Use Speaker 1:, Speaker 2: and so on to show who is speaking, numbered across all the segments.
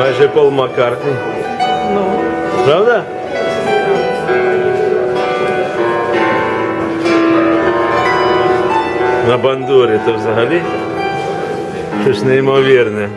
Speaker 1: Майже Пол Маккартні.
Speaker 2: Ну,
Speaker 1: Правда? На бандурі то взагалі щось неймовірне.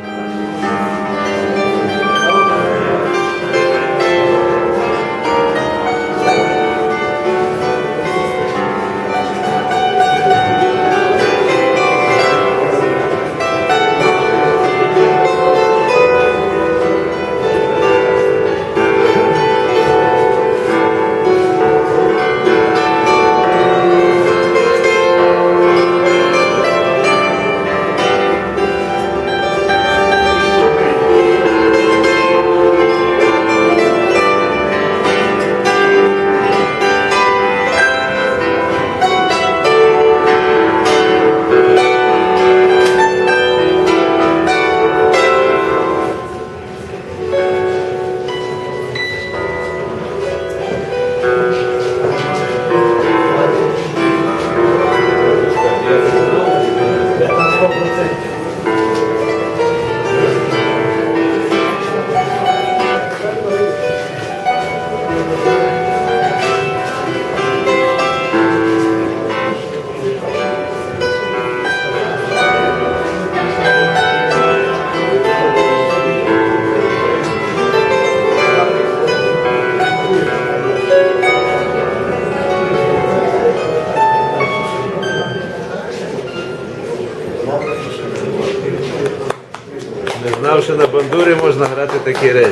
Speaker 1: Не знав, що на бандурі можна грати такі речі.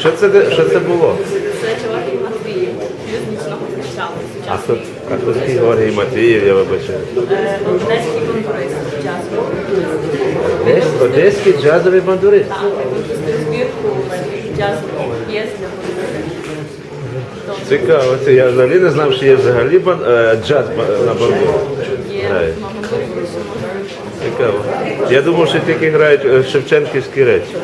Speaker 1: Що це, що це було?
Speaker 3: Це Георгій Матвіїв,
Speaker 1: А тут, а тут такий Георгій Матвіїв, я вибачаю.
Speaker 3: Е, Одеський бандурист.
Speaker 1: Одес- Одеський джазовий бандурист.
Speaker 3: Так, збірку джазових п'єс для бандури.
Speaker 1: Цікаво, це я взагалі не знав, що є взагалі бан, е, джаз на бандурі.
Speaker 3: Є на бандурі.
Speaker 1: Цікаво. Я думав, що тільки грають е, шевченківські речі.